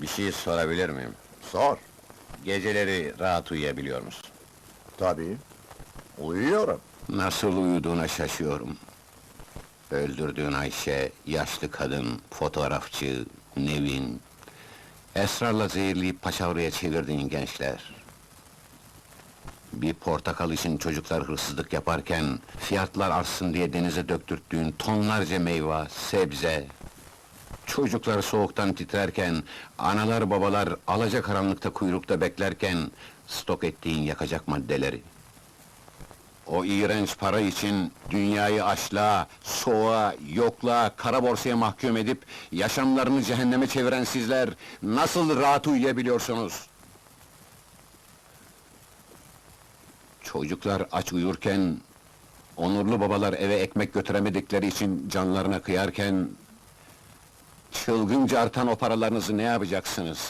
Bir şey sorabilir miyim? Sor. Geceleri rahat uyuyabiliyor musun? Tabii. Uyuyorum. Nasıl uyuduğuna şaşıyorum. Öldürdüğün Ayşe, yaşlı kadın, fotoğrafçı, Nevin... Esrarla zehirleyip paçavraya çevirdiğin gençler... Bir portakal için çocuklar hırsızlık yaparken... Fiyatlar artsın diye denize döktürttüğün tonlarca meyve, sebze... Çocuklar soğuktan titrerken, analar babalar alacakaranlıkta kuyrukta beklerken... Stok ettiğin yakacak maddeleri... O iğrenç para için dünyayı açlığa, soğuğa, yokluğa, kara borsaya mahkum edip yaşamlarını cehenneme çeviren sizler nasıl rahat uyuyabiliyorsunuz? Çocuklar aç uyurken, onurlu babalar eve ekmek götüremedikleri için canlarına kıyarken, çılgınca artan o paralarınızı ne yapacaksınız?